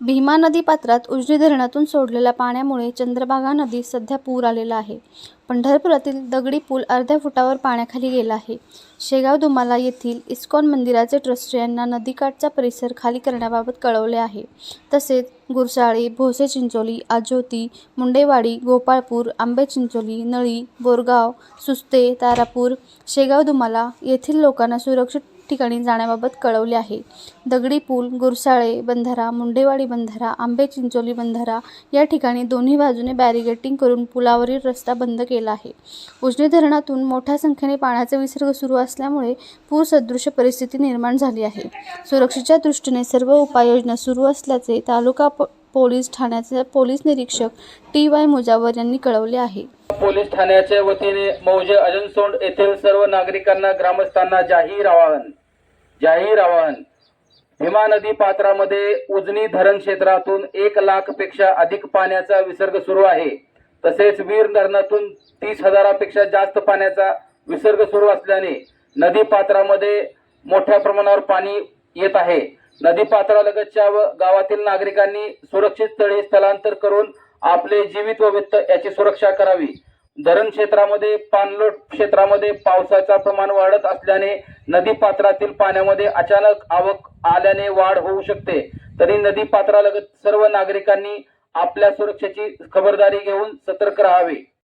भीमा नदी पात्रात उजनी धरणातून सोडलेल्या पाण्यामुळे चंद्रभागा नदीत सध्या पूर आलेला आहे. पंढरपुरातील दगडी पूल अर्ध्या फुटावर पाण्याखाली गेला आहे. शेगाव दुमाला येथील इस्कॉन मंदिराचे ट्रस्टी यांना नदीकाठचा परिसर खाली करण्याबाबत कळवले आहे. तसेच गुरसाळे भोसे चिंचोली आजोती मुंडेवाडी गोपाळपूर आंबे चिंचोली नळी बोरगाव सुस्ते तारापूर शेगाव दुमाला येथील लोकांना सुरक्षित ठिकाणी जाण्याबाबत कळवले आहे. दगडी पूल गुरसाळे बंधारा मुंडेवाडी बंधारा आंबे चिंचोली बंधारा या ठिकाणी दोन्ही बाजूने बॅरिगेटिंग करून पुलावरील रस्ता बंद केला आहे. उजनी धरणातून मोठ्या संख्येने पाण्याचा विसर्ग सुरू असल्यामुळे पूरसदृश परिस्थिती निर्माण झाली आहे. सुरक्षेच्या दृष्टीने सर्व उपाययोजना सुरू असल्याचे तालुका पोलीस ठाण्याचे पोलीस निरीक्षक टी वाय मुजावर यांनी कळवले आहे. पोलीस ठाण्याच्या वतीने मौजे अजनसोंड येथील सर्व नागरिकांना ग्रामस्थांना जाहीर आवाहन जाहीर आवाहन. भीमा नदी पात्रामध्ये उजनी धरण क्षेत्रातून एक लाखपेक्षा अधिक पाण्याचा विसर्ग सुरू आहे. तसेच वीर धरणातून तीस हजारापेक्षा जास्त पाण्याचा विसर्ग सुरू असल्याने नदी पात्रामध्ये मोठ्या प्रमाणावर पाणी येत आहे. नदी पात्रालगतच्या व गावातील नागरिकांनी सुरक्षित स्थळी स्थलांतर करून आपले जीवित व वित्त याची सुरक्षा करावी. धरण क्षेत्रामध्ये पाणलोट क्षेत्रामध्ये पावसाचा प्रमाण वाढत असल्याने नदी पात्रातील पाण्यामध्ये अचानक आवक आल्याने वाढ होऊ शकते. तरी नदी पात्रालगत सर्व नागरिकांनी आपल्या सुरक्षेची खबरदारी घेऊन सतर्क राहावे.